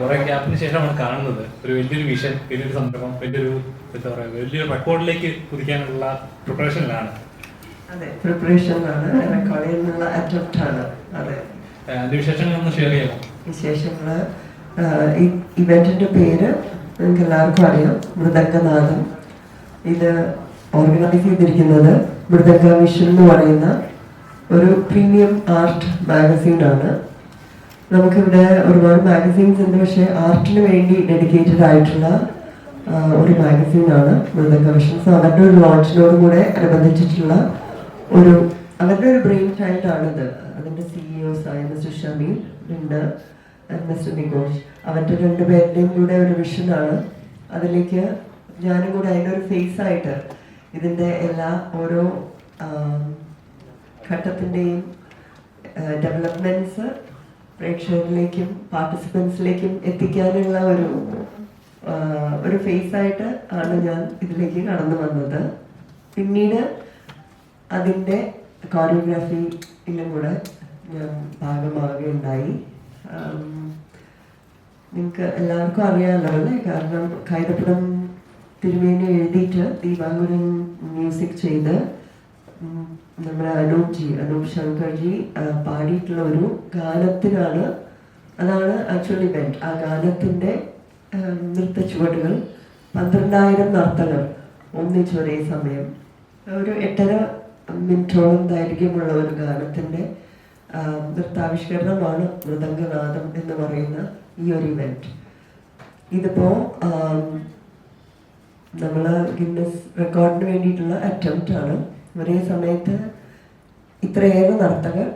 കുറെ ഗ്യാപ്പിന് ശേഷമാണ് കാണുന്നത്. ഒരു വലിയൊരു വിഷൻ വലിയൊരു സംരംഭം വലിയൊരു എന്താ പറയുക വലിയൊരു റെക്കോർഡിലേക്ക് കുതിക്കാനുള്ള പ്രിപ്പറേഷനിലാണ് അതെ പ്രിപ്പറേഷനിലാണ് റെക്കോർഡ് ചെയ്യുന്നുള്ള അറ്റംപ്റ്റ് ആണ്. അതെ. അതിന്റെ വിശേഷങ്ങൾ ഒന്ന് ഷെയർ ചെയ്യാമോ? വിശേഷങ്ങൾ ആഹ് ഈ ഇവന്റിന്റെ പേര് നിങ്ങൾക്ക് എല്ലാവർക്കും അറിയാം. മൃദംഗനാഥം ഇത് ഓർഗനൈസ് ചെയ്തിരിക്കുന്നത് മൃദംഗ മിഷൻ എന്ന് പറയുന്ന ഒരു പ്രീമിയം ആർട്ട് മാഗസീൻ ആണ് നമുക്കിവിടെ ഒരുപാട് മാഗസീൻസ് ഉണ്ട്. പക്ഷേ ആർട്ടിന് വേണ്ടി ഡെഡിക്കേറ്റഡ് ആയിട്ടുള്ള ഒരു മാഗസീൻ ആണ് മൃതകവശം സോ അവരുടെ ഒരു ലോഞ്ചിനോട് കൂടെ അനുബന്ധിച്ചിട്ടുള്ള ഒരു അവരുടെ ഒരു ബ്രെയിൻ ചൈൽഡ് ആണിത്. അതിന്റെ സിഇഒസ് ആയ മിസ്റ്റർ ഷമീർ ഉണ്ട് മിസ്റ്റർ നികോഷ് അവരുടെ രണ്ടുപേരുടെയും കൂടെ ഒരു വിഷനാണ് അതിലേക്ക് ഞാനും കൂടെ അതിന്റെ ഒരു ഫേസ് ആയിട്ട് ഇതിന്റെ എല്ലാ ഓരോ ഘട്ടത്തിന്റെയും ഡെവലപ്മെന്റ്സ് പ്രേക്ഷകരിലേക്കും പാർട്ടിസിപ്പൻസിലേക്കും എത്തിക്കാനുള്ള ഒരു ഒരു ഫേസ് ആയിട്ട് ആണ് ഞാൻ ഇതിലേക്ക് കടന്നു വന്നത്. പിന്നീട് അതിന്റെ കോറിയോഗ്രാഫിയിലും കൂടെ ഞാൻ ഭാഗമാകുകയുണ്ടായി നിങ്ങൾക്ക് എല്ലാവർക്കും അറിയാമല്ലോ അല്ലേ? കാരണം കൈതപ്പുറം തിരുമേനി എഴുതിയിട്ട് ദീപാങ്കുരൻ മ്യൂസിക് ചെയ്ത് നമ്മുടെ അനൂപ് ജി അനൂപ് ശങ്കർ ജി പാടിയിട്ടുള്ള ഒരു ഗാനത്തിനാണ് അതാണ് ആക്ച്വലി മെന്റ് ആ ഗാനത്തിന്റെ നൃത്ത ചുവടുകൾ പന്ത്രണ്ടായിരം നർത്തകർ ഒന്നിച്ച് ഒരേ സമയം. ഒരു എട്ടര മിനിറ്റോളം ദൈർഘ്യമുള്ള ഒരു ഗാനത്തിന്റെ ആ, നൃത്താവിഷ്കരണമാണ് മൃദംഗനാഥം എന്ന് പറയുന്ന ഈ ഒരു ഇവന്റ് ഇതിപ്പോ നമ്മൾ ഗിന്നസ് റെക്കോർഡിന് വേണ്ടിയിട്ടുള്ള അറ്റംപ്റ്റ് ആണ്. ഒരേ സമയത്ത് ഇത്രയേറെ നർത്തകർ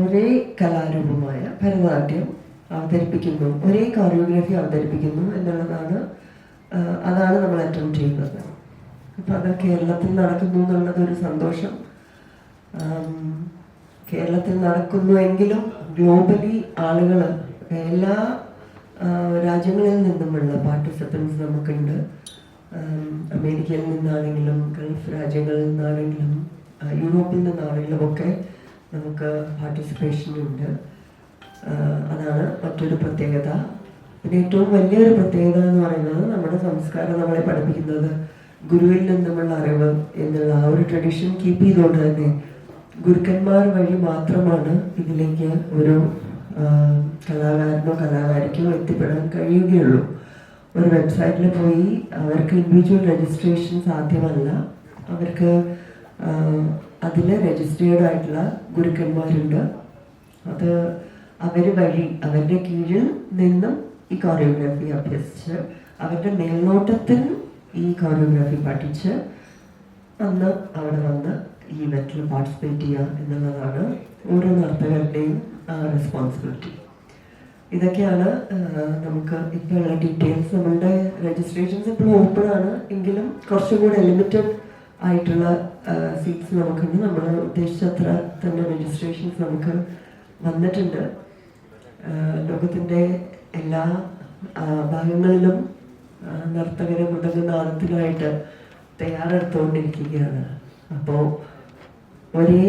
ഒരേ കലാരൂപമായ ഭരതനാട്യം അവതരിപ്പിക്കുന്നു ഒരേ കോറിയോഗ്രാഫി അവതരിപ്പിക്കുന്നു എന്നുള്ളതാണ് അതാണ് നമ്മൾ അറ്റൻഡ് ചെയ്യുന്നത്. അപ്പൊ അത് കേരളത്തിൽ നടക്കുന്നു എന്നുള്ളത് ഒരു സന്തോഷം കേരളത്തിൽ നടക്കുന്നു എങ്കിലും ഗ്ലോബലി ആളുകൾ എല്ലാ രാജ്യങ്ങളിൽ നിന്നുമുള്ള പാർട്ടിസിപ്പൻസ് നമുക്കുണ്ട്. അമേരിക്കയിൽ നിന്നാണെങ്കിലും ഗൾഫ് രാജ്യങ്ങളിൽ നിന്നാണെങ്കിലും യൂറോപ്പിൽ നിന്നാണെങ്കിലും ഒക്കെ നമുക്ക് പാർട്ടിസിപ്പേഷൻ ഉണ്ട്. അതാണ് മറ്റൊരു പ്രത്യേകത. പിന്നെ ഏറ്റവും വലിയൊരു പ്രത്യേകത എന്ന് പറയുന്നത് നമ്മുടെ സംസ്കാരം നമ്മളെ പഠിപ്പിക്കുന്നത് ഗുരുവിൽ നിന്നുമുള്ള അറിവ് എന്നുള്ള ആ ഒരു ട്രഡീഷൻ കീപ്പ് ചെയ്തുകൊണ്ട് തന്നെ ഗുരുക്കന്മാർ വഴി മാത്രമാണ് ഇതിലേക്ക് ഒരു കലാകാരനോ കലാകാരിക്കോ എത്തിപ്പെടാൻ കഴിയുകയുള്ളൂ. ഒരു വെബ്സൈറ്റിൽ പോയി അവർക്ക് ഇൻഡിവിജ്വൽ രജിസ്ട്രേഷൻ സാധ്യമല്ല അവർക്ക് അതിൽ രജിസ്റ്റേർഡ് ആയിട്ടുള്ള ഗുരുക്കന്മാരുണ്ട്. അത് അവർ വഴി അവരുടെ കീഴിൽ നിന്നും ഈ കോറിയോഗ്രാഫി അഭ്യസിച്ച് അവരുടെ മേൽനോട്ടത്തിൽ ഈ കോറിയോഗ്രാഫി പഠിച്ച് അന്ന് അവിടെ വന്ന് ഈ ഇവന്റിൽ പാർട്ടിസിപ്പേറ്റ് ചെയ്യുക എന്നുള്ളതാണ് ഓരോ നർത്തകരുടെയും റെസ്പോൺസിബിലിറ്റി ഇതൊക്കെയാണ് നമുക്ക് ഇപ്പോൾ ഡീറ്റെയിൽസ് നമ്മളുടെ രജിസ്ട്രേഷൻസ് ഇപ്പോൾ ഓപ്പൺ ആണ്. എങ്കിലും കുറച്ചും കൂടെ ലിമിറ്റഡ് ആയിട്ടുള്ള സീറ്റ്സ് നമുക്കുണ്ട് നമ്മൾ ഉദ്ദേശിച്ച അത്ര തന്നെ രജിസ്ട്രേഷൻസ് നമുക്ക് വന്നിട്ടുണ്ട്. ലോകത്തിന്റെ എല്ലാ ഭാഗങ്ങളിലും നർത്തകരെ മൃദംഗനാദത്തിനായിട്ട് തയ്യാറെടുത്തുകൊണ്ടിരിക്കുകയാണ്. അപ്പോൾ ഒരേ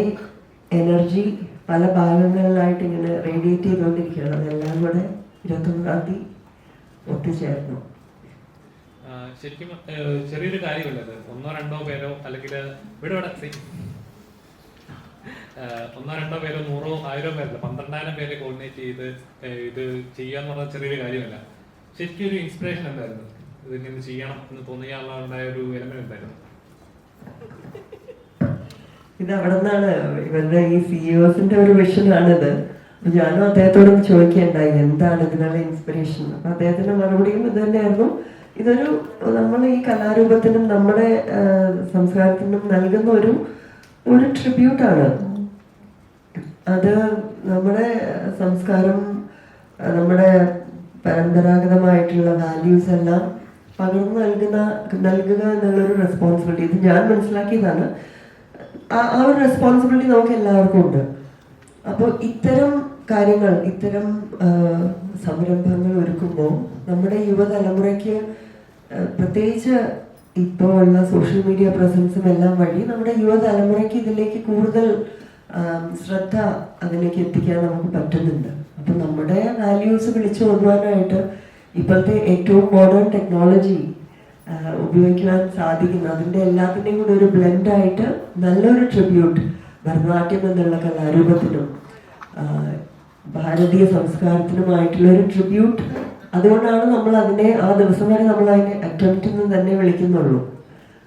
എനർജി പല ഭാഗങ്ങളിലായിട്ട് ഇങ്ങനെ റേഡിയേറ്റ് ചെയ്തുകൊണ്ടിരിക്കുകയാണ് അതെല്ലാം കൂടെ ഇരുപത്തൊന്നാം തീയതി ഒത്തുചേർന്നു. ശരിക്കും ചെറിയൊരു കാര്യമല്ല അത്. ഒന്നോ രണ്ടോ പേരോ അല്ലെങ്കിൽ ഇവിടെ ഒന്നോ രണ്ടോ പേരോ നൂറോ ആയിരോ പേരല്ല പന്ത്രണ്ടായിരം പേരെ കോർഡിനേറ്റ് ചെയ്ത് ഇത് ചെയ്യാന്ന് പറഞ്ഞ ചെറിയൊരു കാര്യമല്ല. ശരിക്കും ഒരു ഇൻസ്പിറേഷൻ എന്തായിരുന്നു? ഇത് ഇങ്ങനെ ചെയ്യണം എന്ന് തോന്നിയാളുണ്ടായ ഒരു എലമെന്റ് എന്തായിരുന്നു? ഇത് അവിടെ നിന്നാണ് ഇവരുടെ ഈ സിഇഒസിന്റെ ഒരു വിഷനാണിത് അപ്പൊ ഞാനും അദ്ദേഹത്തോടും ചോദിക്കേണ്ടായി എന്താണ് ഇതിനുള്ള ഇൻസ്പിറേഷൻ അപ്പൊ അദ്ദേഹത്തിന്റെ മറുപടിയും ഇത് തന്നെയായിരുന്നു. ഇതൊരു നമ്മൾ ഈ കലാരൂപത്തിനും നമ്മുടെ സംസ്കാരത്തിനും നൽകുന്ന ഒരു ഒരു ട്രിബ്യൂട്ടാണ് അത് നമ്മുടെ സംസ്കാരം നമ്മുടെ പരമ്പരാഗതമായിട്ടുള്ള വാല്യൂസ് എല്ലാം പകർന്നു നൽകുന്ന നൽകുക എന്നുള്ളൊരു റെസ്പോൺസിബിലിറ്റി ഇത് ഞാൻ മനസ്സിലാക്കിയതാണ്. ആ ഒരു റെസ്പോൺസിബിലിറ്റി നമുക്ക് എല്ലാവർക്കും ഉണ്ട്. അപ്പോൾ ഇത്തരം കാര്യങ്ങൾ ഇത്തരം സംരംഭങ്ങൾ ഒരുക്കുമ്പോൾ നമ്മുടെ യുവതലമുറയ്ക്ക് പ്രത്യേകിച്ച് ഇപ്പോൾ ഉള്ള സോഷ്യൽ മീഡിയ പ്രസൻസും എല്ലാം വഴി നമ്മുടെ യുവതലമുറയ്ക്ക് ഇതിലേക്ക് കൂടുതൽ ശ്രദ്ധ അതിലേക്ക് എത്തിക്കാൻ നമുക്ക് പറ്റുന്നുണ്ട്. അപ്പൊ നമ്മുടെ വാല്യൂസ് വിളിച്ചു കൊണ്ടുപോകാനായിട്ട് ഇപ്പോഴത്തെ ഏറ്റവും മോഡേൺ ടെക്നോളജി ഉപയോഗിക്കുവാൻ സാധിക്കുന്ന. അതിന്റെ എല്ലാത്തിന്റെയും കൂടെ ഒരു ബ്ലെൻഡ് ആയിട്ട് നല്ലൊരു ട്രിബ്യൂട്ട് ഭരതനാട്യം എന്നുള്ള കലാരൂപത്തിനും ഭാരതീയ സംസ്കാരത്തിനുമായിട്ടുള്ള ഒരു ട്രിബ്യൂട്ട് അതുകൊണ്ടാണ് നമ്മൾ അതിനെ ആ ദിവസം വരെ നമ്മൾ അതിനെ അറ്റംപ്റ്റ് എന്ന് തന്നെ വിളിക്കുന്നുള്ളൂ.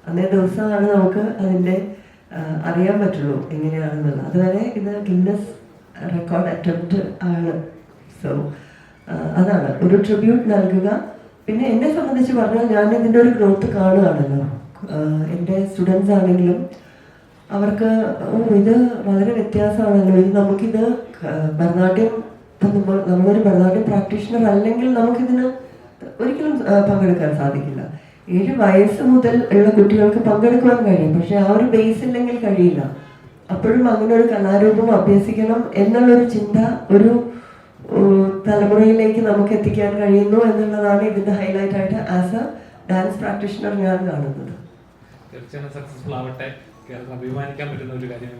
അന്നേ ദിവസമാണ് നമുക്ക് അതിന്റെ അറിയാൻ പറ്റുള്ളൂ എങ്ങനെയാണെന്നുള്ളത്. അതുവരെ ഇത് ഗിന്നസ് റെക്കോർഡ് അറ്റംപ്റ്റ് ആണ്. സോ അതാണ്. ഒരു ട്രിബ്യൂട്ട് നൽകുക പിന്നെ എന്നെ സംബന്ധിച്ച് പറഞ്ഞാൽ ഞാൻ ഇതിന്റെ ഒരു ഗ്രോത്ത് കാണുകയാണല്ലോ. എന്റെ സ്റ്റുഡൻസ് ആണെങ്കിലും അവർക്ക് ഇത് വളരെ വ്യത്യാസമാണല്ലോ ഇത് നമുക്കിത് ഭരതനാട്യം നമ്മൾ നമ്മളൊരു ഭരതനാട്യം പ്രാക്ടീഷണർ അല്ലെങ്കിൽ നമുക്കിതിന് ഒരിക്കലും പങ്കെടുക്കാൻ സാധിക്കില്ല. ഏഴ് വയസ്സ് മുതൽ ഉള്ള കുട്ടികൾക്ക് പങ്കെടുക്കുവാൻ കഴിയും. പക്ഷെ ആ ഒരു ബേസ് ഇല്ലെങ്കിൽ കഴിയില്ല. അപ്പോഴും അങ്ങനെ ഒരു കലാരൂപം അഭ്യസിക്കണം എന്നുള്ളൊരു ചിന്ത ഒരു തലമുറയിലേക്ക് നമുക്ക് എത്തിക്കാൻ കഴിയുന്നു എന്നുള്ളതാണ് ഇതിന്റെ ഹൈലൈറ്റ് ആയിട്ട് ആസ് എ ഡാൻസ് പ്രാക്ടീഷണർ ഞാൻ കാണുന്നത്. തീർച്ചയായും സക്സസ്ഫുൾ ആവട്ടെ. കേരളം അഭിമാനിക്കാൻ പറ്റുന്ന ഒരു കാര്യം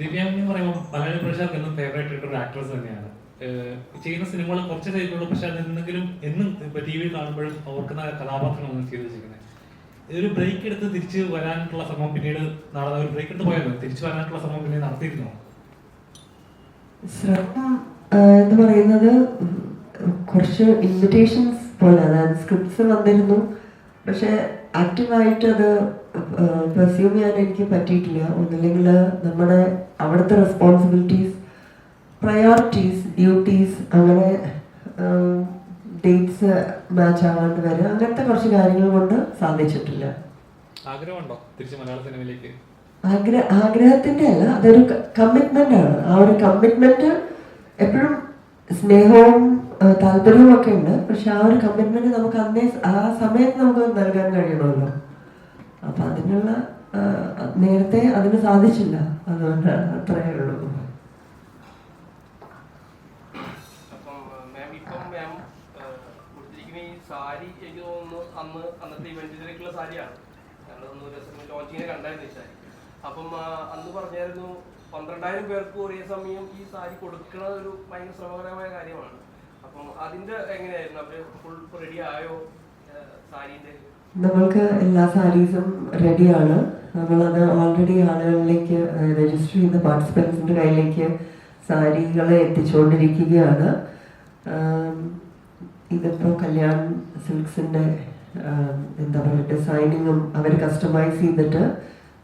ദിവ്യാംഗ് എന്ന് പറയുമ്പോൾ മലയാളി പ്രേക്ഷകർക്ക് എന്നും ഫേവറേറ്റ് ആയിട്ടുള്ള ഒരു ആക്ട്രസ് തന്നെയാണ്. ചെയ്യുന്ന സിനിമകൾ കുറച്ച് ചെയ്തിട്ടുള്ളൂ പക്ഷെ അത് എന്തെങ്കിലും എന്നും ഇപ്പൊ ടി വിയിൽ കാണുമ്പോഴും ഓർക്കുന്ന കഥാപാത്രങ്ങളൊന്നും ചെയ്തു വെച്ചിരിക്കുന്നത്. ഒരു ബ്രേക്ക് എടുത്ത് തിരിച്ച് വരാനുള്ള ശ്രമം പിന്നീട് നടന്ന ഒരു ബ്രേക്ക് എടുത്ത് പോയാലോ? തിരിച്ചു വരാനുള്ള ശ്രമം പിന്നീട് നടത്തിയിരുന്നോ? ശ്രമം ആ, എന്ന് പറയുന്നത് കുറച്ച് ഇൻവിറ്റേഷൻസ് പോലെ അതായത് സ്ക്രിപ്റ്റ്സ് വന്നിരുന്നു. പക്ഷെ ആക്റ്റീവായിട്ട് അത് പെർസ്യൂം ചെയ്യാൻ എനിക്ക് പറ്റിയിട്ടില്ല. ഒന്നില്ലെങ്കിൽ നമ്മുടെ അവിടുത്തെ റെസ്പോൺസിബിലിറ്റീസ് പ്രയോറിറ്റീസ് ഡ്യൂട്ടീസ് അങ്ങനെ ഡേറ്റ്സ് മാച്ച് ആവാണ്ട് വരെ അങ്ങനത്തെ കുറച്ച് കാര്യങ്ങൾ കൊണ്ട് സാധിച്ചിട്ടില്ല. ആഗ്രഹമുണ്ടോ? തിരിച്ച് മലയാള സിനിമയിലേക്ക്? ആഗ്രഹ ആഗ്രഹത്തിന്റെ അല്ല അതൊരു കമ്മിറ്റ്മെന്റ് ആണ്. ആ ഒരു കമ്മിറ്റ്മെന്റ് എപ്പോഴും സ്നേഹവും താല്പര്യവും ഒക്കെ ഉണ്ട്. പക്ഷെ ആ ഒരു കമ്മിറ്റ്മെന്റ് നമുക്ക് അന്നേ ആ സമയത്ത് നമുക്ക് നൽകാൻ കഴിയണമല്ലോ. അപ്പൊ അതിനുള്ള നേരത്തെ അതിന് സാധിച്ചില്ല. അതുകൊണ്ടാണ് അത്രയേ ഉള്ളൂ. സാരി എനിക്ക് തോന്നുന്നു അന്ന് അന്നത്തെ ഇവന്റിലേക്കുള്ള സാരിയാണ്. ലോഞ്ചിങ്ങിനെ കണ്ടായിരുന്നു ഈ സാരി. അപ്പം അന്ന് പറഞ്ഞായിരുന്നു പന്ത്രണ്ടായിരം പേർക്ക് ഒരേ സമയം ഈ സാരി കൊടുക്കുന്നത് ഒരു ഭയങ്കര ശ്രമകരമായ കാര്യമാണ്. അപ്പം അതിന്റെ എങ്ങനെയായിരുന്നു? അവർ ഫുൾ റെഡി ആയോ സാരിന്റെ? നമ്മൾക്ക് എല്ലാ സാരീസും റെഡിയാണ് നമ്മളത് ഓൾറെഡി ആളുകളിലേക്ക് രജിസ്റ്റർ ചെയ്ത പാർട്ടിസിപ്പൻസിന്റെ കയ്യിലേക്ക് സാരികളെ എത്തിച്ചുകൊണ്ടിരിക്കുകയാണ്. ഇതിപ്പോൾ ഇതിപ്പോ കല്യാൺ സിൽക്സിന്റെ എന്താ പറയുക ഡിസൈനിങ്ങും അവർ കസ്റ്റമൈസ് ചെയ്തിട്ട്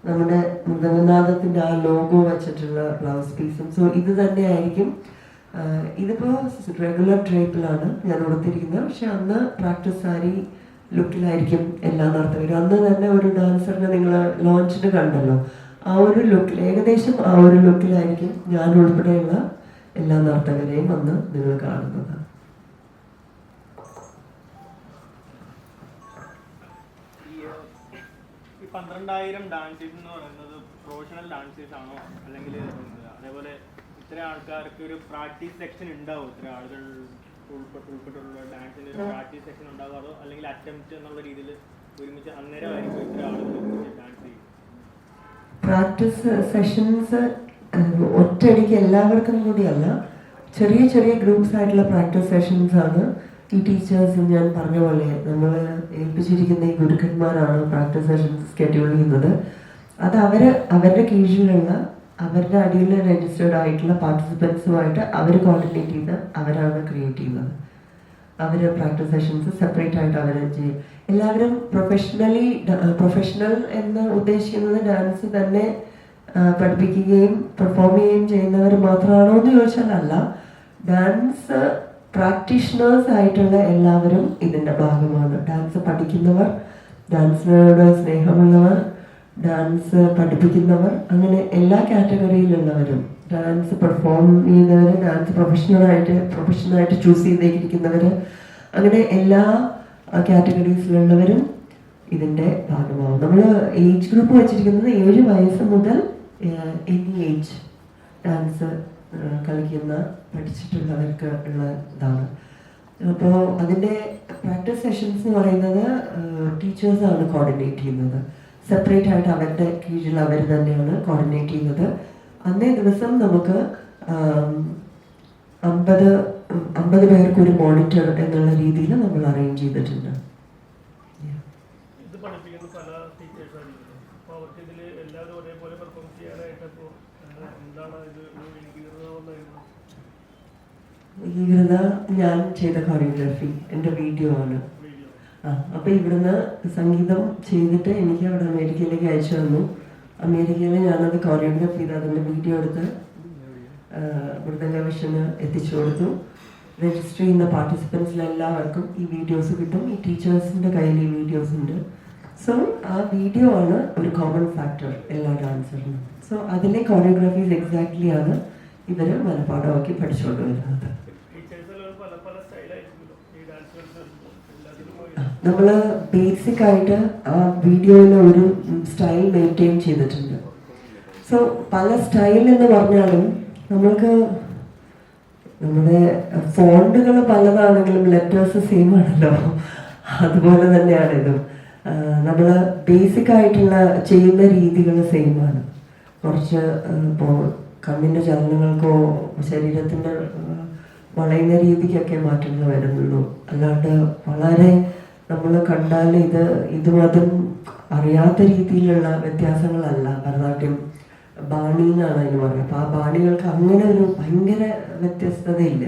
നമ്മുടെ മൃദംഗനാഥത്തിന്റെ ആ ലോഗോ വെച്ചിട്ടുള്ള ബ്ലൗസ് പീസും സോ ഇത് തന്നെയായിരിക്കും. ഇതിപ്പോ റെഗുലർ ഡ്രേപ്പിലാണ് ഞാൻ ഉടുത്തിരിക്കുന്നത് പക്ഷെ അന്ന് പ്രാക്ടീസ് സാരി ലുക്കിലായിരിക്കും എല്ലാ നർത്തകരും അന്ന് തന്നെ ഒരു ഡാൻസറിനെ നിങ്ങൾ ലോഞ്ചിന് കണ്ടല്ലോ. ആ ഒരു ലുക്കിൽ ഏകദേശം ആ ഒരു ലുക്കിലായിരിക്കും ഞാൻ ഉൾപ്പെടെയുള്ള എല്ലാ നർത്തകരെയും അന്ന് നിങ്ങൾ കാണുന്നത്. പന്ത്രണ്ടായിരം ഡാൻസേഴ്സ് എന്ന് പറയുന്നത് പ്രൊഫഷണൽ ഡാൻസേഴ്സ് ആണോ? അല്ലെങ്കിൽ അതേപോലെ ഇത്ര ആൾക്കാർക്ക് ഒരു പ്രാക്ടീസ് സെക്ഷൻ ഉണ്ടാവും? ഇത്ര ആളുകൾ ഉൾപ്പെട്ട് ഉൾപ്പെട്ടുള്ള ഡാൻസിന്റെ ഒരു പ്രാക്ടീസ് സെക്ഷൻ ഉണ്ടാവും? അതോ അല്ലെങ്കിൽ അറ്റംപ്റ്റ് എന്നുള്ള രീതിയിൽ ഒരുമിച്ച് അന്നേരമായിരിക്കും ഇത്ര ആളുകൾ ഒരുമിച്ച് ഡാൻസ് ചെയ്യും പ്രാക്ടീസ് സെഷൻസ് ഒറ്റയടിക്ക് എല്ലാവർക്കും കൂടിയല്ല ചെറിയ ചെറിയ ഗ്രൂപ്പ്സ് ആയിട്ടുള്ള പ്രാക്ടീസ് സെഷൻസ് ആണ്. ഈ ടീച്ചേഴ്സ് ഞാൻ പറഞ്ഞ പോലെ നമ്മൾ ഏൽപ്പിച്ചിരിക്കുന്ന ഈ ഗുരുക്കന്മാരാണ് പ്രാക്ടീസ് സെഷൻസ് സ്കെഡ്യൂൾ ചെയ്യുന്നത്. അത് അവർ അവരുടെ കീഴിലുള്ള അവരുടെ അടിയിൽ രജിസ്റ്റേർഡ് ആയിട്ടുള്ള പാർട്ടിസിപ്പൻസുമായിട്ട് അവർ കോർഡിനേറ്റ് ചെയ്ത് അവരാണ് ക്രിയേറ്റ് ചെയ്യുന്നത്. അവർ പ്രാക്ടീസ് സെഷൻസ് സെപ്പറേറ്റ് ആയിട്ട് അവർ ചെയ്യും എല്ലാവരും പ്രൊഫഷണലി പ്രൊഫഷണൽ എന്ന് ഉദ്ദേശിക്കുന്നത് ഡാൻസ് തന്നെ പഠിപ്പിക്കുകയും പെർഫോം ചെയ്യുകയും ചെയ്യുന്നവർ മാത്രമാണോ എന്ന് ചോദിച്ചാലല്ല. ഡാൻസ് പ്രാക്ടീഷണേഴ്സ് ആയിട്ടുള്ള എല്ലാവരും ഇതിന്റെ ഭാഗമാണ്. ഡാൻസ് പഠിക്കുന്നവർ ഡാൻസിനോട് സ്നേഹമുള്ളവർ ഡാൻസ് പഠിപ്പിക്കുന്നവർ അങ്ങനെ എല്ലാ കാറ്റഗറിയിലുള്ളവരും ഡാൻസ് പെർഫോം ചെയ്യുന്നവർ ഡാൻസ് പ്രൊഫഷണലായിട്ട് പ്രൊഫഷണലായിട്ട് ചൂസ് ചെയ്തേക്കിരിക്കുന്നവർ അങ്ങനെ എല്ലാ കാറ്റഗറീസിലുള്ളവരും ഇതിന്റെ ഭാഗമാവും നമ്മൾ ഏജ് ഗ്രൂപ്പ് വെച്ചിരിക്കുന്നത് ഏഴ് വയസ്സ് മുതൽ എനി ഏജ് ഡാൻസ് കളിക്കുന്ന പഠിച്ചിട്ടുള്ളവർക്ക് ഉള്ള ഇതാണ് അപ്പോൾ അതിന്റെ പ്രാക്ടീസ് സെഷൻസ് എന്ന് പറയുന്നത് ടീച്ചേഴ്സാണ് കോർഡിനേറ്റ് ചെയ്യുന്നത്. സെപ്പറേറ്റ് ആയിട്ട് അവരുടെ കീഴിൽ അവർ തന്നെയാണ് കോർഡിനേറ്റ് ചെയ്യുന്നത്. അന്നേ ദിവസം നമുക്ക് അമ്പത് അമ്പത് പേർക്ക് ഒരു മോണിറ്റർ എന്നുള്ള രീതിയിൽ നമ്മൾ അറേഞ്ച് ചെയ്തിട്ടുണ്ട് Yeah. ഇത് പഠിപ്പിക്കുന്ന പല ടീച്ചേഴ്സ് ആയിരിക്കും അപ്പോൾ അവർക്ക് ഇതിൽ എല്ലാവരും ഒരേപോലെ പെർഫോം ചെയ്യാനായിട്ട് അപ്പോൾ എന്താണ് ഇത് ഒരു ഏകീകൃതമായിരുന്നു ഏകീകൃത ഞാൻ ചെയ്ത കൊറിയോഗ്രാഫി എന്റെ വീഡിയോ ആണ്. ആ അപ്പോൾ ഇവിടുന്ന് സംഗീതം ചെയ്തിട്ട് എനിക്ക് അവിടെ അമേരിക്കയിലേക്ക് അയച്ചു തന്നു. അമേരിക്കയിൽ ഞാനത് കൊറിയോഗ്രാഫി ചെയ്ത് അതിന്റെ വീഡിയോ എടുത്ത് ഇവിടുത്തെ കമ്മീഷന് എത്തിച്ചു കൊടുത്തു. രജിസ്റ്റർ ചെയ്യുന്ന പാർട്ടിസിപ്പൻസിലെല്ലാവർക്കും ഈ വീഡിയോസ് കിട്ടും. ഈ ടീച്ചേഴ്സിന്റെ കയ്യിൽ ഈ വീഡിയോസ് ഉണ്ട്. സോ ആ വീഡിയോ ആണ് ഒരു കോമൺ ഫാക്ടർ എല്ലാ ഡാൻസറിനും സോ അതിലെ കോറിയോഗ്രാഫീസ് എക്സാക്ട്ലി ആണ് ഇവർ പഠിച്ചുകൊണ്ട് വരുന്നത് ടീച്ചേഴ്സ് എല്ലാം പല പല സ്റ്റൈലായിരിക്കുമല്ലോ ഈ ഡാൻസ് കളിച്ച് എല്ലാത്തിനും നമ്മൾ ബേസിക് ആയിട്ട് ആ വീഡിയോയിൽ ഒരു സ്റ്റൈൽ മെയിന്റെയിൻ ചെയ്തിട്ടുണ്ട്. സോ പല സ്റ്റൈൽ എന്ന് പറഞ്ഞാലും നമ്മൾക്ക് നമ്മുടെ ഫോണ്ടുകൾ പലതാണെങ്കിലും ലെറ്റേഴ്സ് സെയിം ആണല്ലോ. അതുപോലെ തന്നെയാണ് ഇതും. നമ്മൾ ബേസിക് ആയിട്ടുള്ള ചെയ്യുന്ന രീതികൾ സെയിം ആണ്. കുറച്ച് ഇപ്പോൾ കണ്ണിന്റെ ചലനങ്ങൾക്കോ ശരീരത്തിന്റെ വളയുന്ന രീതിക്കൊക്കെ മാറ്റങ്ങൾ വരുന്നുള്ളൂ. അല്ലാണ്ട് വളരെ നമ്മൾ കണ്ടാൽ ഇത് ഇതും അതും അറിയാത്ത രീതിയിലുള്ള വ്യത്യാസങ്ങളല്ല ഭരതനാട്യം. ബാണി എന്നാണ് അതിന് പറയുന്നത്. അപ്പൊ ആ ബാണികൾക്ക് അങ്ങനെ ഒരു ഭയങ്കര വ്യത്യസ്തതയില്ല.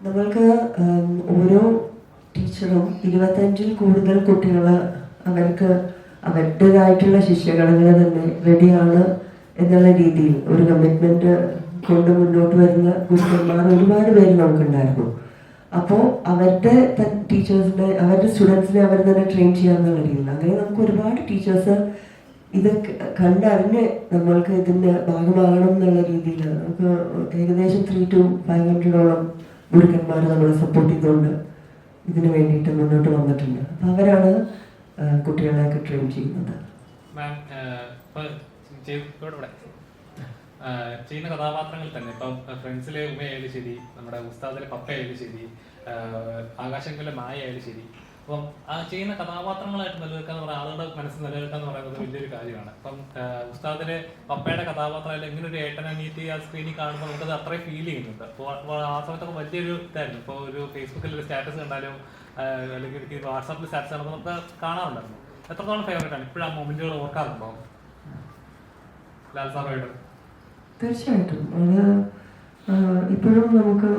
നമ്മൾക്ക് ഓരോ ടീച്ചറും ഇരുപത്തഞ്ചിൽ കൂടുതൽ കുട്ടികൾ അവർക്ക് അവരുടേതായിട്ടുള്ള ശിഷ്യഗണങ്ങൾ തന്നെ റെഡിയാണ് എന്നുള്ള രീതിയിൽ ഒരു കമ്മിറ്റ്മെന്റ് കൊണ്ട് മുന്നോട്ട് വരുന്ന ഗുരുക്കന്മാർ ഒരുപാട് പേര് നമുക്കുണ്ടായിരുന്നു. അപ്പോൾ അവരുടെ ടീച്ചേഴ്സിനെ അവരുടെ സ്റ്റുഡൻസിനെ അവർ തന്നെ ട്രെയിൻ ചെയ്യാന്നുള്ള രീതിയിൽ അങ്ങനെ നമുക്ക് ഒരുപാട് ടീച്ചേഴ്സ് ഇത് കണ്ടറിഞ്ഞ് നമ്മൾക്ക് ഇതിന്റെ ഭാഗമാകണം എന്നുള്ള രീതിയിൽ നമുക്ക് ഏകദേശം ത്രീ ടു ഫൈവ് ഹൺഡ്രഡോളം ഗുരുക്കന്മാർ നമ്മളെ സപ്പോർട്ട് ചെയ്തുകൊണ്ട് ഇതിന് വേണ്ടിയിട്ട് മുന്നോട്ട് വന്നിട്ടുണ്ട്. അപ്പോൾ അവരാണ് കുട്ടികളെയൊക്കെ ട്രെയിൻ ചെയ്യുന്നത്. ഇവിടെ. ചെയ്യുന്ന കഥാപാത്രങ്ങൾ തന്നെ. ഇപ്പം ഫ്രണ്ട്സിലെ ഉമയായാലും ശരി നമ്മുടെ ഉസ്താദിലെ പപ്പയായാലും ശരി ആകാശങ്ങളിലെ മായ ആയാലും ശരി. അപ്പം ആ ചെയ്യുന്ന കഥാപാത്രങ്ങളായിട്ട് നിലനിൽക്കുക എന്ന് പറയുന്നത് ആളുകളുടെ മനസ്സിൽ നിലനിൽക്കുക എന്ന് പറയുന്നത് വലിയൊരു കാര്യമാണ്. അപ്പം ഉസ്താദിലെ പപ്പയുടെ കഥാപാത്രമായാലും ഇങ്ങനെ ഒരു അനിയത്തി ആ സ്ക്രീനിൽ കാണുമ്പോൾ നമുക്കത് അത്രയും ഫീൽ ചെയ്യുന്നുണ്ട്. അപ്പോൾ ആ സമയത്തൊക്കെ വലിയൊരു ഇതായിരുന്നു. ഇപ്പോൾ ഒരു ഫേസ്ബുക്കിൽ ഒരു സ്റ്റാറ്റസ് കണ്ടാലും അല്ലെങ്കിൽ വാട്സാപ്പിൽ സ്റ്റാറ്റസ് കാണുമ്പോൾ നമുക്ക് കാണാറുണ്ടായിരുന്നു. എത്രത്തോളം ഫേവറേറ്റ് ആണ്? ഇപ്പോഴും ആ മൊമെന്റുകൾ ഓർക്കാറുണ്ടോ? തീർച്ചയായിട്ടും. അത് ഇപ്പോഴും നമുക്ക്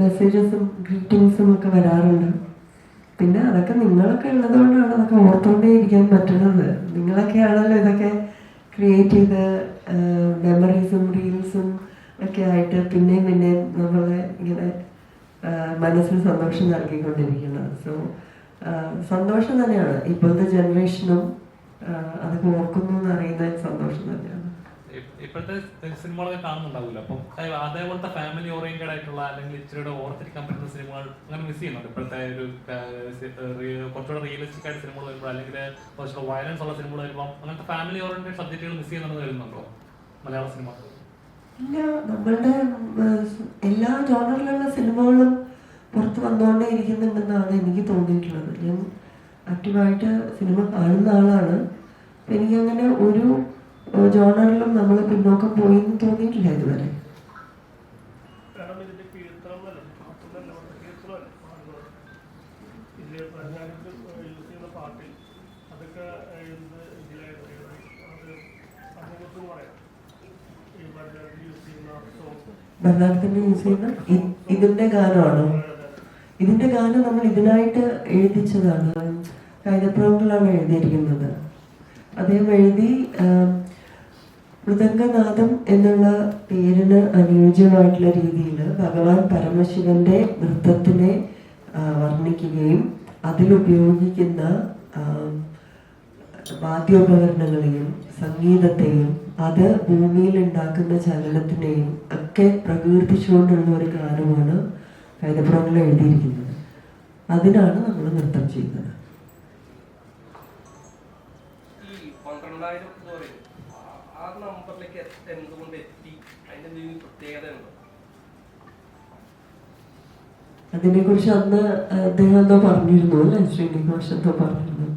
മെസ്സേജസും ഗ്രീറ്റിങ്സും ഒക്കെ വരാറുണ്ട്. പിന്നെ അതൊക്കെ നിങ്ങളൊക്കെ ഉള്ളതുകൊണ്ടാണ് അതൊക്കെ ഓർത്തോണ്ടേ ഇരിക്കാൻ പറ്റുന്നത് നിങ്ങളൊക്കെ ആണല്ലോ ഇതൊക്കെ ക്രിയേറ്റ് ചെയ്ത് മെമ്മറീസും റീൽസും ഒക്കെ ആയിട്ട് പിന്നെയും പിന്നെയും നമ്മളെ ഇങ്ങനെ മനസ്സിന് സന്തോഷം നൽകിക്കൊണ്ടിരിക്കുന്നത്. സോ സന്തോഷം തന്നെയാണ്. ഇപ്പോഴത്തെ ജനറേഷനും അതൊക്കെ ഓർക്കുന്നു എന്ന് അറിയുന്നത് സന്തോഷം തന്നെയാണ്. ഇപ്പോഴത്തെ സിനിമകളൊക്കെ കാണുന്നുണ്ടാവില്ല അപ്പം അതേപോലത്തെ ഫാമിലി ഓറിയന്റഡ് ആയിട്ടുള്ള അല്ലെങ്കിൽ ഇച്ചിരിയുടെ ഓർത്തിരിക്കാൻ പറ്റുന്ന സിനിമകൾ അങ്ങനെ മിസ് ചെയ്യുന്നുണ്ട്? ഇപ്പോഴത്തെ ഒരു കുറച്ചുകൂടെ റിയലിസ്റ്റിക് ആയിട്ട് സിനിമകൾ വരുമ്പോൾ അല്ലെങ്കിൽ കുറച്ചുകൂടെ വയലൻസ് ഉള്ള സിനിമകൾ വരുമ്പോൾ അങ്ങനത്തെ ഫാമിലി ഓറിയന്റഡ് സബ്ജക്റ്റുകൾ മിസ് ചെയ്യുന്നത് വരുന്നുണ്ടോ? മലയാള സിനിമ. ഇല്ല നമ്മളുടെ എല്ലാ ജോണറിലുള്ള സിനിമകളും പുറത്ത് വന്നുകൊണ്ടേ ഇരിക്കുന്നുണ്ടെന്നാണ് എനിക്ക് തോന്നിയിട്ടുള്ളത്. ഞാൻ ആക്റ്റീവായിട്ട് സിനിമ കാണുന്ന ആളാണ്. എനിക്കങ്ങനെ ഒരു ജോണറിലും നമ്മൾ പിന്നോക്കം പോയി എന്ന് തോന്നിയിട്ടില്ല ഇതുവരെ. പ്രധാനമായിട്ട് യൂസ് ചെയ്യുന്ന ഇതിന്റെ ഗാനമാണോ. ഇതിന്റെ ഗാനം നമ്മൾ ഇതിനായിട്ട് എഴുതിച്ചതാണ്. കൈതപ്രവങ്ങളാണ് എഴുതിയിരിക്കുന്നത്. അദ്ദേഹം എഴുതി മൃദംഗനാഥം എന്നുള്ള പേരിന് അനുയോജ്യമായിട്ടുള്ള രീതിയിൽ ഭഗവാൻ പരമശിവന്റെ നൃത്തത്തിനെ വർണിക്കുകയും അതിലുപയോഗിക്കുന്ന വാദ്യോപകരണങ്ങളെയും സംഗീതത്തെയും അത് ഭൂമിയിൽ ഉണ്ടാക്കുന്ന ചലനത്തിനെയും ഒക്കെ പ്രകീർത്തിച്ചുകൊണ്ടുള്ള ഒരു ഗാനമാണ് കൈതപ്പുറങ്ങൾ എഴുതിയിരിക്കുന്നത്. അതിനാണ് നമ്മൾ നൃത്തം ചെയ്യുന്നത് ഈ പന്ത്രണ്ടായിരം എന്ന് പറയും ആ- ആ നമ്പറിലേക്ക് എത്ത- എന്തുകൊണ്ട് എത്തി? അതിന്റെ എന്തെങ്കിലും പ്രത്യേകത ഉണ്ടോ? അതിനെ കുറിച്ച് അന്ന് അദ്ദേഹം എന്തോ പറഞ്ഞിരുന്നു അല്ലെ? ശ്രീനിവാസ് എന്തോ പറഞ്ഞിരുന്നു.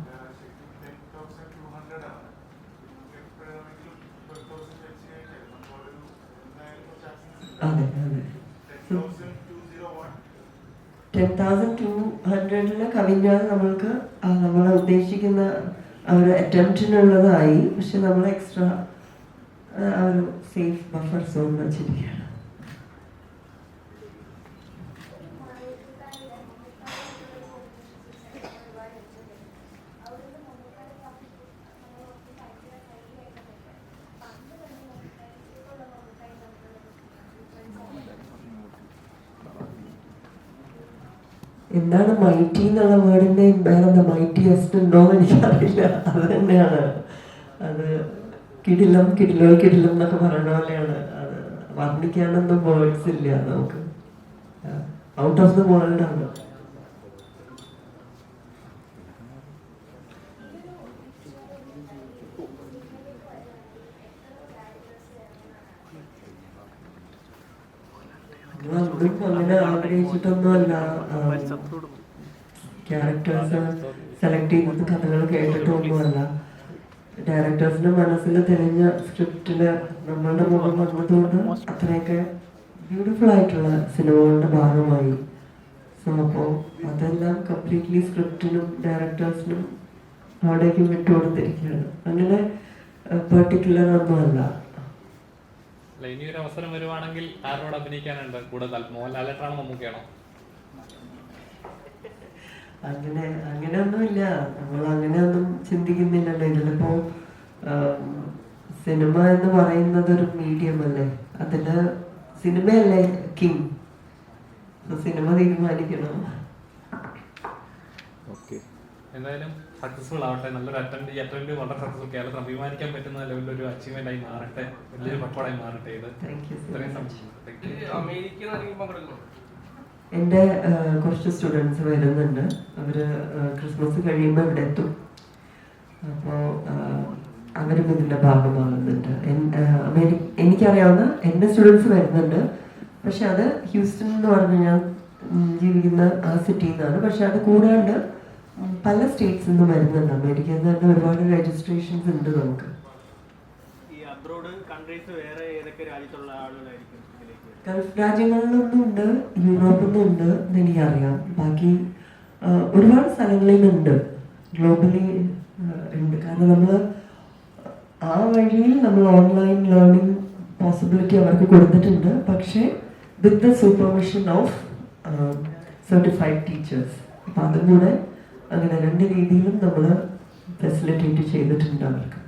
അതെ അതെ. ടെൻ തൗസൻഡ് ടു ഹൺഡ്രഡിൽ കവിഞ്ഞാൽ നമ്മൾക്ക് നമ്മൾ ഉദ്ദേശിക്കുന്ന ഒരു അറ്റംപ്റ്റിനുള്ളതായി. പക്ഷെ നമ്മൾ എക്സ്ട്രാ ആ ഒരു സേഫ് ബഫർ സോൺ വെച്ചിരിക്കുകയാണ്. എന്താണ് മൈറ്റി എന്നുള്ള വേർഡിന്റെ വേറെന്താ മൈറ്റിയസ്റ്റ് ഉണ്ടോ എന്ന് എനിക്കറിയില്ല. അത് തന്നെയാണ്. കിടിലം കിടിലോ കിടിലം എന്നൊക്കെ പറയുന്ന പോലെയാണ്. വർണിക്കാനൊന്നും വേർഡ്സ് ഇല്ല. നമുക്ക് ഔട്ട് ഓഫ് ദ വേൾഡ് ആണ്. ഡയറക്ടേഴ്സിന്റെ മനസ്സിൽ തെളിഞ്ഞ സ്ക്രിപ്റ്റിൽ നമ്മളുടെ മുഖം വന്നതുകൊണ്ട് അത്രയൊക്കെ ബ്യൂട്ടിഫുൾ ആയിട്ടുള്ള സിനിമകളുടെ ഭാഗമായി. സോ അപ്പോൾ അതെല്ലാം കംപ്ലീറ്റ്ലി സ്ക്രിപ്റ്റിനും ഡയറക്ടേഴ്സിനും അവിടേക്ക് വിട്ടുകൊടുത്തിരിക്കുകയാണ് അങ്ങനെ പെർട്ടിക്കുലർ ഒന്നുമല്ല അല്ല. ഇനി ഒരു അവസരം വരുവാണെങ്കിൽ ആരോട് അഭിനയിക്കാനുണ്ട്. കൂടുതൽ മോഹൻലാലേട്ടാണോ മമ്മൂക്കയാണോ? അങ്ങനെ അങ്ങനെയൊന്നുമില്ല. നമ്മൾ അങ്ങനെയൊന്നും ചിന്തിക്കുന്നില്ലല്ലോ. ഇതിലിപ്പോ സിനിമ എന്ന് പറയുന്നത് ഒരു മീഡിയം അല്ലേ? അതിൽ സിനിമയല്ലേ കിങ് സിനിമ തീരുമാനിക്കണം. എന്തായാലും സക്സസ്ഫുൾ ആവട്ടെ. നല്ലൊരു അറ്റൻഡ് ഈ അറ്റൻഡ് വളരെ സക്സസ്ഫുൾ കേരളത്തിൽ അഭിമാനിക്കാൻ പറ്റുന്ന ലെവലിൽ ഒരു അച്ചീവ്മെന്റ് ആയി മാറട്ടെ. വലിയൊരു പക്കോടായി മാറട്ടെ ഇത്. ഇത്രയും സംശയം. എന്റെ കുറച്ച് സ്റ്റുഡൻസ് വരുന്നുണ്ട്. അവർ ക്രിസ്മസ് കഴിയുമ്പോൾ ഇവിടെ എത്തും. അപ്പോൾ അവരും ഇതിന്റെ ഭാഗമാകുന്നുണ്ട്. എനിക്കറിയാവുന്ന എന്റെ സ്റ്റുഡൻസ് വരുന്നുണ്ട്. പക്ഷെ അത് ഹ്യൂസ്റ്റൺ എന്ന് പറഞ്ഞു ഞാൻ ജീവിക്കുന്ന ആ സിറ്റിയിൽ നിന്നാണ് പക്ഷെ അത് കൂടാണ്ട് പല സ്റ്റേറ്റ്സിൽ നിന്നും വരുന്നുണ്ട്. അമേരിക്കയിൽ നിന്ന് തന്നെ ഒരുപാട് രജിസ്ട്രേഷൻസ് ഉണ്ട് നമുക്ക്. ഗൾഫ് രാജ്യങ്ങളിലൊന്നും ഉണ്ട് യൂറോപ്പിൽ നിന്നുണ്ട് എന്ന് എനിക്കറിയാം. ബാക്കി ഒരുപാട് സ്ഥലങ്ങളിൽ നിന്നുണ്ട് ഗ്ലോബലി ഉണ്ട്. കാരണം നമ്മൾ ആ വഴിയിൽ നമ്മൾ ഓൺലൈൻ ലേണിംഗ് പോസിബിലിറ്റി അവർക്ക് കൊടുത്തിട്ടുണ്ട്. പക്ഷേ with the supervision of certified teachers അപ്പം അതും കൂടെ അങ്ങനെ രണ്ട് രീതിയിലും നമ്മൾ ഫെസിലിറ്റേറ്റ് ചെയ്തിട്ടുണ്ട് അവർക്ക്.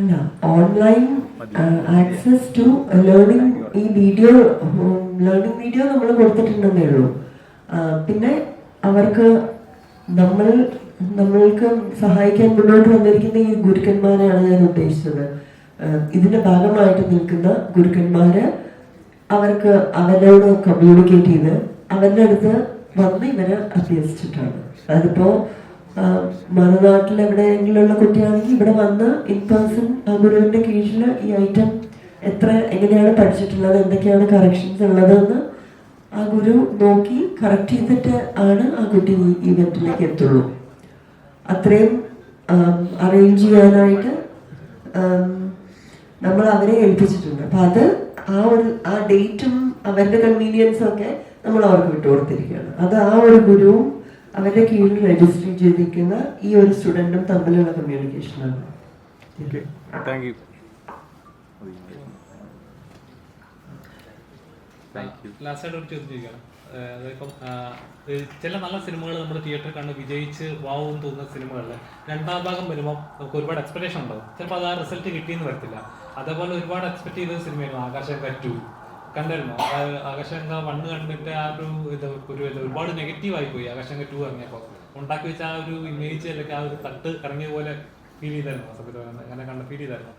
അല്ല ഓൺലൈൻ ആക്സസ് ടു ലേണിംഗ് ഈ വീഡിയോ ലേണിംഗ് വീഡിയോ നമ്മൾ കൊടുത്തിട്ടുണ്ടെന്നേ ഉള്ളൂ. പിന്നെ അവർക്ക് നമ്മൾ നമ്മൾക്ക് സഹായിക്കാൻ മുന്നോട്ട് വന്നിരിക്കുന്ന ഈ ഗുരുക്കന്മാരെയാണ് ഞാൻ ഉദ്ദേശിച്ചത്. ഇതിന്റെ ഭാഗമായിട്ട് നിൽക്കുന്ന ഗുരുക്കന്മാര് അവർക്ക് അവരോട് കമ്മ്യൂണിക്കേറ്റ് ചെയ്ത് അവരുടെ അടുത്ത് വന്ന് ഇവരെ അഭ്യസിച്ചിട്ടാണ്. അതിപ്പോ മറുനാട്ടിൽ എവിടെയെങ്കിലുള്ള കുട്ടിയാണെങ്കിൽ ഇവിടെ വന്ന് ഇൻ പേഴ്സൺ ഗുരുവിന്റെ കീഴിൽ ഈ ഐറ്റം എത്ര എങ്ങനെയാണ് പഠിച്ചിട്ടുള്ളത് എന്തൊക്കെയാണ് കറക്ഷൻസ് ഉള്ളതെന്ന് ആ ഗുരു നോക്കി കറക്റ്റ് ചെയ്തിട്ട് ആണ് ആ കുട്ടി ഈ ഇവന്റിലേക്ക് എത്തുള്ളൂ. അത്രയും അറേഞ്ച് ചെയ്യാനായിട്ട് നമ്മൾ അവരെ ഏൽപ്പിച്ചിട്ടുണ്ട്. അപ്പൊ അത് ആ ഒരു ആ ഡേറ്റും അവരുടെ കൺവീനിയൻസും ഒക്കെ നമ്മൾ അവർക്ക് വിട്ടുകൊടുത്തിരിക്കുകയാണ്. അത് ആ ഒരു ഗുരുവും അവരുടെ കീഴിൽ രജിസ്റ്റർ ചെയ്തിരിക്കുന്ന ഈ ഒരു സ്റ്റുഡന്റും തമ്മിലുള്ള കമ്മ്യൂണിക്കേഷനാണ് താങ്ക് യു ലാസ്റ്റ് ഒരു ചോദ്യം ചോദിക്കണം അതിപ്പം ചില നല്ല സിനിമകൾ നമ്മൾ തിയേറ്ററിൽ കണ്ട് വിജയിച്ച് വാവും തോന്നുന്ന സിനിമകളിൽ രണ്ടാം ഭാഗം വരുമ്പോൾ നമുക്ക് ഒരുപാട് എക്സ്പെക്ടേഷൻ ഉണ്ടാവും. ചിലപ്പോൾ അത് ആ റിസൾട്ട് കിട്ടിയെന്ന് വരത്തില്ല. അതേപോലെ ഒരുപാട് എക്സ്പെക്ട് ചെയ്ത സിനിമയായിരുന്നു ആകാശം ടു കണ്ടായിരുന്നോ? ആകാശഗംഗ വണ്ണ് കണ്ടിട്ട് ആ ഒരു ഇത് ഒരു ഒരുപാട് നെഗറ്റീവ് ആയി പോയി ആകാശഗംഗ ടു ഇറങ്ങിയപ്പോൾ ഉണ്ടാക്കി വെച്ച ആ ഒരു ഇമേജ് അല്ലെങ്കിൽ ആ ഒരു തട്ട് ഇറങ്ങിയ പോലെ ഫീൽ ചെയ്തായിരുന്നു സത്യത്തിൽ അങ്ങനെ കണ്ട ഫീൽ ചെയ്തായിരുന്നു.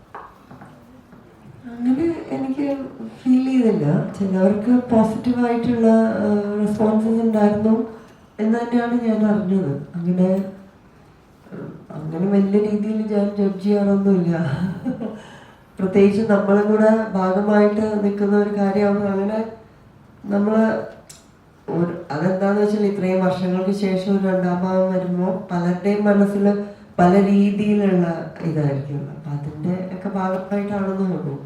അങ്ങനെ എനിക്ക് ഫീൽ ചെയ്തില്ല. ചിലവർക്ക് പോസിറ്റീവായിട്ടുള്ള റെസ്പോൺസസ് ഉണ്ടായിരുന്നു എന്ന് തന്നെയാണ് ഞാൻ അറിഞ്ഞത്. അങ്ങനെ അങ്ങനെ വലിയ രീതിയിൽ ഞാൻ ജഡ്ജ് ചെയ്യാറൊന്നുമില്ല. പ്രത്യേകിച്ച് നമ്മളും കൂടെ ഭാഗമായിട്ട് നിൽക്കുന്ന ഒരു കാര്യമാണ് അങ്ങനെ നമ്മൾ ഒരു അതെന്താന്ന് വെച്ചാൽ ഇത്രയും വർഷങ്ങൾക്ക് ശേഷം ഒരു രണ്ടാം ഭാഗം വരുമ്പോൾ പലരുടെയും മനസ്സിൽ പല രീതിയിലുള്ള ഇതായിരിക്കും. അപ്പം അതിന്റെ ഒക്കെ ഭാഗമായിട്ടാണെന്ന് തോന്നുന്നു.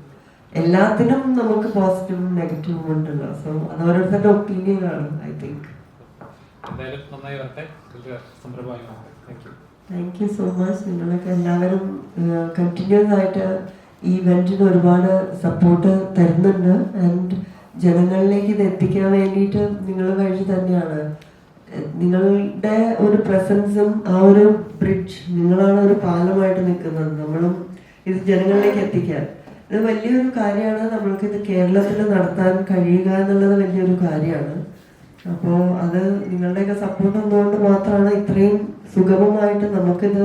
എല്ലാത്തിനും നമുക്ക് പോസിറ്റീവും നെഗറ്റീവും ഉണ്ടല്ലോ. സോ അത് ഓരോരുത്തരുടെ ഒപ്പീനിയൻ ആണ് ഐ തിങ്ക് എന്തായാലും നന്നായി വരട്ടെ. വലിയ സംരംഭമായി മാറട്ടെ. Thank thank you so much നിങ്ങളൊക്കെ എല്ലാവരും കണ്ടിന്യൂസ് ആയിട്ട് ഈ ഇവന്റിന് ഒരുപാട് സപ്പോർട്ട് തരുന്നുണ്ട്. ആൻഡ് ജനങ്ങളിലേക്ക് ഇത് എത്തിക്കാൻ വേണ്ടിയിട്ട് നിങ്ങൾ വഴി തന്നെയാണ്. നിങ്ങളുടെ ഒരു പ്രസൻസും ആ ഒരു ബ്രിഡ്ജ് നിങ്ങളാണ് ഒരു പാലമായിട്ട് നിൽക്കുന്നത്. നമ്മളും ഇത് ജനങ്ങളിലേക്ക് എത്തിക്കാൻ. ഇത് വലിയൊരു കാര്യമാണ്. നമ്മൾക്ക് ഇത് കേരളത്തിൽ നടത്താൻ കഴിയുക എന്നുള്ളത് വലിയൊരു കാര്യമാണ്. അപ്പോൾ അത് നിങ്ങളുടെയൊക്കെ സപ്പോർട്ട് ഒന്നുകൊണ്ട് മാത്രമാണ് ഇത്രയും സുഗമമായിട്ട് നമുക്കിത്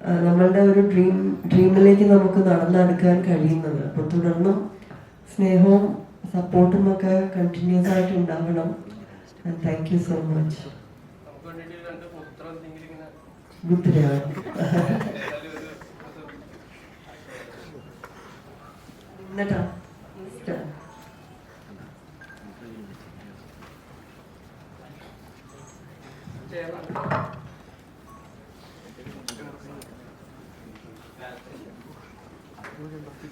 നമ്മളുടെ ഒരു ഡ്രീം ഡ്രീമിലേക്ക് നമുക്ക് നടന്നെടുക്കാൻ കഴിയുന്നത്. അപ്പൊ തുടർന്നും സ്നേഹവും സപ്പോർട്ടും ഒക്കെ കണ്ടിന്യൂസ് ആയിട്ട് ഉണ്ടാവണം. Thank you so much Thank you. 그러면 바뀌